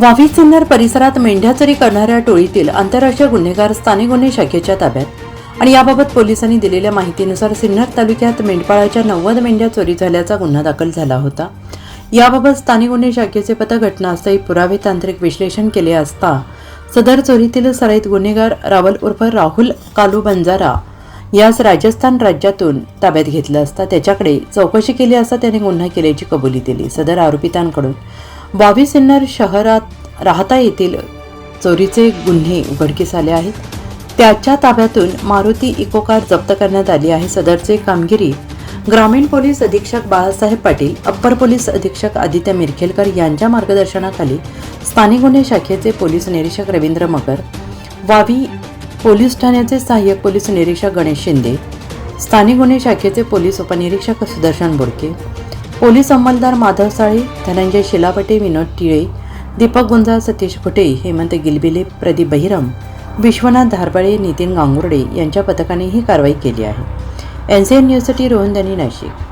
वावी सिन्नर परिसरात मेंढ्या चोरी करणाऱ्या टोळीतील आंतरराष्ट्रीय गुन्हेगार स्थानिक गुन्हे शाखेच्या ताब्यात. आणि याबाबत पोलिसांनी दिलेल्या माहितीनुसार सिन्नर तालुक्यात मेंढपाळाच्या नव्वद मेंढ्या चोरी झाल्याचा गुन्हा दाखल झाला होता. याबाबत स्थानिक गुन्हे शाखेचे पथक घटनास्थळी पुरावे तांत्रिक विश्लेषण केले असता सदर चोरीतील सराईत गुन्हेगार रावल उर्फ राहुल कालू बंजारा यास राजस्थान राज्यातून ताब्यात घेतलं असता त्याच्याकडे चौकशी केली असता त्याने गुन्हा केल्याची कबुली दिली. सदर आरोपितांकडून वावी सिन्नर शहरात राहता येथील चोरीचे गुन्हे उघडकीस आले आहेत. त्याच्या ताब्यातून मारुती इको कार जप्त करण्यात आली आहे. सदरचे कामगिरी ग्रामीण पोलीस अधीक्षक बाळासाहेब पाटील अप्पर पोलीस अधीक्षक आदित्य मिरखेलकर यांच्या मार्गदर्शनाखाली स्थानिक गुन्हे शाखेचे पोलीस निरीक्षक रवींद्र मगर वावी पोलीस ठाण्याचे सहाय्यक पोलीस निरीक्षक गणेश शिंदे स्थानिक गुन्हे शाखेचे पोलीस उपनिरीक्षक सुदर्शन बोडके पोलीस अंमलदार माधव साळे धनंजय शिलापटे विनोद टिळे दीपक गुंजा सतीश फुटे हेमंत गिलबिले प्रदीप बहिरम विश्वनाथ धारबाळे नितीन गांगुर्डे यांच्या पथकाने ही कारवाई केली आहे. एन सी एन न्यूजसाठी रोहनदनी नाशिक.